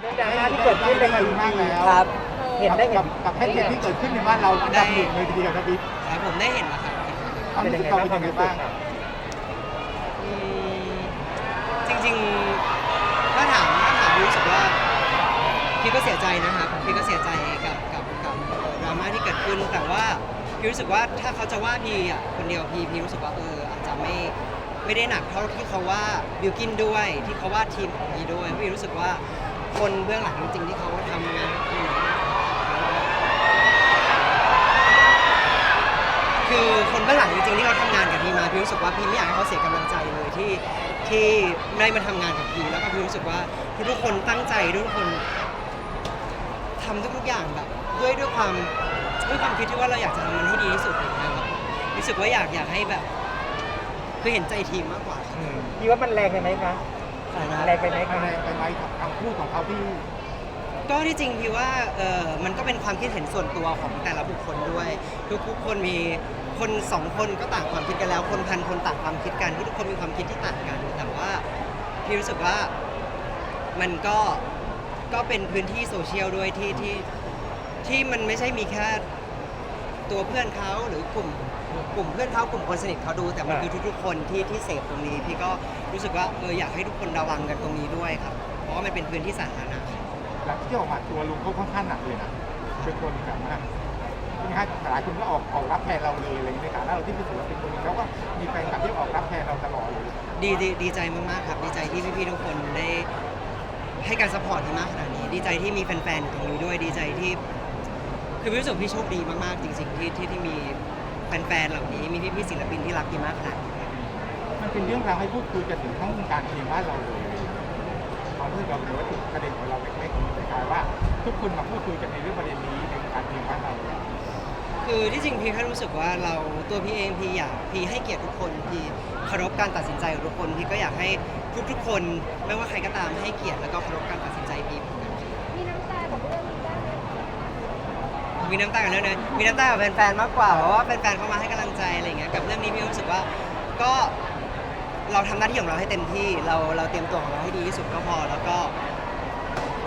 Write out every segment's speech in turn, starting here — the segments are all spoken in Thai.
เรื่องดราม่าที่เกิดขึ้นในทีมากแล้วครับ เห็นได้เห็กันบกับแพทเกจที่เกิดขึ้นในบ้านเราอันดับหนึ่งเลยทีเดียวครับพี่ครับผมได้เห็นแล้วครับความรู้สึกเราเป็นยังไงบ้างอืมจริงๆถ้าถามถ้าถามรู้สึกว่าพี่ก็เสียใจนะครับพี่ก็เสียใจกับกับกับเอ่อดราม่าที่เกิดขึ้นแต่ว่าพี่รู้สึกว่าถ้าเขาจะว่าพี่อะคนเดียวพี่พี่รู้สึกว่าเอออาจจะไม่ไม่ได้หนักเท่าที่เขาว่าบิวกินด้วยที่เขาว่าทีมของพี่ด้วยพี่รู้สึกว่า คนเบื้องหลังจริงๆที่เขาทำงานกับพี่คือคนเบื้องหลังจริงๆที่เขาทำงานกับพี่มาพี่รู้สึกว่าพี่ไม่อยากให้เขาเสียกำลังใจเลยที่ที่ไม่ได้มาทำงานกับพี่แล้วก็พี่รู้สึกว่าทุกๆคนตั้งใจทุกคนทำทุกๆอย่างแบบ ด้วยด้วยความด้วยความคิดที่ว่าเราอยากจะทำมันให้ดีที่สุดนะครับรู้สึกว่าอยากอยากให้แบบ คือเห็นใจทีมมากกว่าพี่ว่ามันแรงไปไหมคะ อะไรไปไหมคะคะแนนไปไหมคำพูดของเขาที่ก็ที่จริงพี่ว่าเออมันก็เป็นความคิดเห็นส่วนตัวของแต่ละบุคคลด้วย ทุกทุกคนมีคนสองคนก็ต่างความคิดกันแล้ว คนพันคนต่างความคิดกันทุกคนมีความคิดที่ต่างกัน แต่ว่าพี่รู้สึกว่ามันก็ก็เป็นพื้นที่โซเชียลด้วยที่ที่ที่มันไม่ใช่มีแค่ตัวเพื่อนเขาหรือกลุ่ม กลุ่มเพื่อนเขากลุ่มคนสนิทเขาดู แต่มันคือทุกๆ คนที่ที่เสพตรงนี้ พี่ก็รู้สึกว่าเอออยากให้ทุกคนระวังกันตรงนี้ด้วยครับ เพราะว่ามันเป็นพื้นที่สาธารณะครับหลังที่ออกมาตัวลุงเขาค่อนข้างหนักเลยนะเป็นคนแบบว่านี่ฮะหลายคนก็ออกออกรับแทนเราเลยอะไรอย่างเงี้ยในฐานะเราที่เป็นศิลปินคนหนึงเขาก็มีแฟนคลับที่ออกรับแทนเราตลอดเลยดีดีดีใจมากๆครับ ดีใจที่พี่ๆทุกคนได้ ให้การสปอร์ตที่มากขนาดนี้ ดีใจที่มีแฟนๆอยู่ตรงนี้ด้วยดีใจที่ คือพี่รู้สึกพี่โชคดีมากๆจริงๆที่ที่ที่มี แฟนๆเหล่านี้มีพี่ๆศิลปินที่รักพี่มากขนาดนี้ครับมันเป็นเรื่องราวให้พูดคุยกันถึงทั้งวงการเพลงบ้านเราเลยความรู้สึกเราเป็นวัตถุประเด็นของเราเล็กๆแต่กลายว่า ทุกคนมาพูดคุยกันในเรื่องประเด็นนี้ในวงการเพลงบ้านเราเลยคือที่จริงพี่แค่รู้สึกว่าเราตัวพี่เองพี่อยากพี่ให้เกียรติทุกคนพี่เคารพการตัดสินใจของทุกคนพี่ก็อยากให้ทุกๆคน ไม่ว่าใครก็ตามให้เกียรติแล้วก็เคารพการตัดสินใจพี่เหมือนกัน มีน้ำตากับเรื่องนี้ได้ไหม มีน้ำตากับเรื่องนี้มีน้ำตากับแฟนๆมากกว่าเพราะว่าแฟนๆเข้ามาให้กำลังใจอะไรอย่างเงี้ยกับเรื่องนี้พี่รู้สึกว่าก็เราทำหน้าที่ของเราให้เต็มที่เราเราเตรียมตัวของเราให้ดีที่สุดก็พอแล้วก็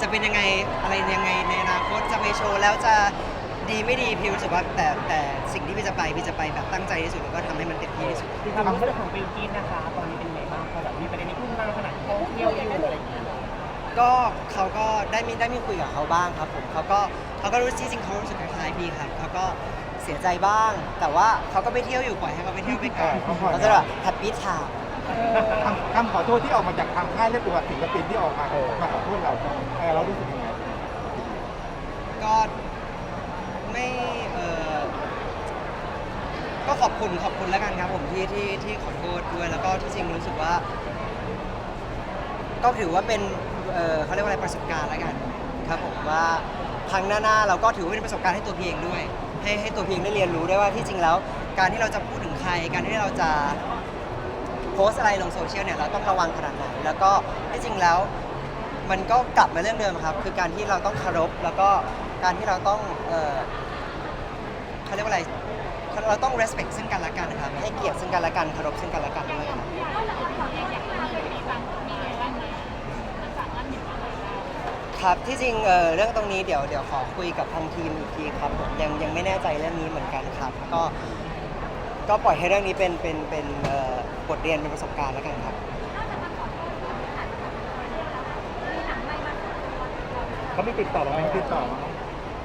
จะเป็นยังไงอะไรยังไงในอนาคตจะไปโชว์แล้วจะดีไม่ดีพี่รู้สึกว่าแต่แต่สิ่งที่พี่จะไปพี่จะไปแบบตั้งใจที่สุดแล้วก็ทำให้มันเต็มที่ที่สุดที่ความรู้สึกของบิลกินนะคะ ตอนนี้เป็นไงบ้างพอแบบมีประเด็นนี้ขึ้นมาขนาดที่เขาเที่ยวอยู่อะไรอย่างเงี้ย ก็เขาก็ได้มีได้มีคุยกับเขาบ้างครับผมเขาก็เขาก็รู้ที่จริงเขารู้สึกคล้ายๆพี่ครับเขาก็เสียใจบ้าง แต่ว่าเขาก็ไปเที่ยวอยู่ปล่อยให้เขาไปเที่ยวไปก่อนเขาปล่อย เขาจะแบบแฮปปี้ทาวคำคำขอโทษที่ออกมาจากทางค่ายและตัวศิลปินที่ออกมามาขอโทษเราเออเรารู้สึกยังไงก็ไม่เออก็ขอบคุณขอบคุณแล้วกันครับผมที่ที่ที่ขอโทษด้วยแล้วก็ที่จริงรู้สึกว่า ก็ถือว่าเป็นเอ่อเขาเรียกว่าอะไรประสบการณ์แล้วกันครับผมว่าครั้งหน้าๆเราก็ถือว่าเป็นประสบการณ์ให้ตัวพีเองด้วย ให้ให้ตัวพีเองได้เรียนรู้ได้วยว่าที่จริงแล้ว การที่เราจะพูดถึงใคร การที่เราจะโพสต์อะไรลงโซเชียลเนี่ยเราต้องระวังขนาดไหนแล้วก็ที่จริงแล้ว มันก็กลับมาเรื่องเดิมครับ คือการที่เราต้องเคารพแล้วก็การที่เราต้องเอ่อเขาเรียกว่าอะไร เราต้อง respect ซึ่งกันและกันนะครับให้เกียรติซึ่งกันและกันเคารพซึ่งกันและกันด้วยครับนอกจากที่เขาอยากจะมีอะไรบ้างไหมมันสามารถมีอะไรได้ ครับที่จริงเอ่อเรื่องตรงนี้เดี๋ยวเดี๋ยวขอคุยกับทางทีมอีกทีครับผมยังยังไม่แน่ใจเรื่องนี้เหมือนกันครับ ก็ก็ปล่อยให้เรื่องนี้เป็นเป็นเป็นเอ่อบทเรียนเป็นประสบการณ์แล้วกันครับนอกจากมาขอโทษเขาอาจจะทำอะไรได้แล้วมีหนังอะไรมาขอโทษเราเขามีติดต่อมาไหมติดต่อมา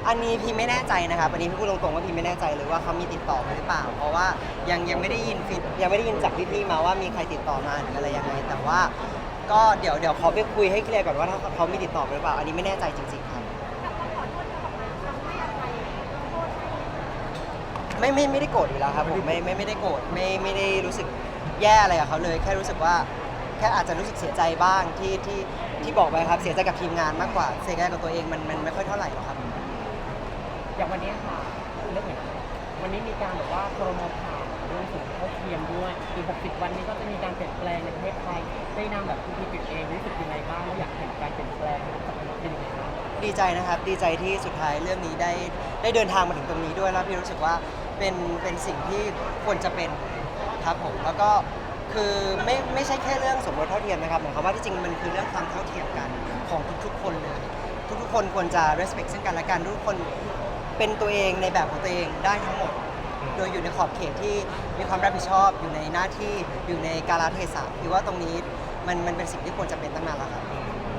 อันนี้พี่ไม่แน่ใจนะครับอันนี้พี่พูดตรงๆว่าพี่ไม่แน่ใจเลยว่าเขามีติดต่อมาหรือเปล่า เพราะว่ายังยังไม่ได้ยินฟีดยังไม่ได้ยินจากพี่ๆมาว่ามีใครติดต่อมาหรืออะไรยังไงแต่ว่า ก็เดี๋ยวเดี๋ยวขอไปคุยให้เคลียร์ก่อนว่าถ้าเขามีติดต่อหรือเปล่า อันนี้ไม่แน่ใจจริงๆครับไม่ไม่ไม่ไม่ได้โกรธอยู่แล้วครับผมไม่ไม่ไม่ได้โกรธไม่ไม่ได้รู้สึกแย่อะไรกับเขาเลย แค่รู้สึกว่าแค่อาจจะรู้สึกเสียใจบ้างที่ที่ที่บอกไปครับเสียใจกับทีมงานมากกว่า เสียใจกับตัวเองมันมันไม่ค่อยเท่าไหร่หรอกครับอย่างวันนี้ค่ะเรื่องไหนวันนี้มีการแบบว่าโปรโมทข่าว เรื่องสูงเท่าเทียมด้วยอีก60 วันนี้ก็จะมีการเปลี่ยนแปลงในประเทศไทยได้นำแบบพีพีปิดเองรู้สึกยังไงบ้างแล้วอยากเห็นการเปลี่ยนแปลงจากนี้เป็นยังไงบ้างดีใจนะครับดีใจที่สุดท้ายเรื่องนี้ได้ได้เดินทางมาถึงตรงนี้ด้วยแล้วพี่รู้สึกว่าเป็นเป็นสิ่งที่ควรจะเป็นครับผมแล้วก็คือไม่ไม่ใช่แค่เรื่องสมรสเท่าเทียมนะครับหมายความว่าที่จริงมันคือเรื่องความเท่าเทียมกันของทุกๆ คนเลยทุกๆคนควรจะ respect ซึ่งกันและกันทุกคนเป็นตัวเองในแบบของตัวเองได้ทั้งหมด โดยอยู่ในขอบเขตที่มีความรับผิดชอบอยู่ในหน้าที่อยู่ในกาลเทศะพี่ว่าตรงนี้มันมันเป็นสิ่งที่ควรจะเป็นตั้งนานแล้วครับ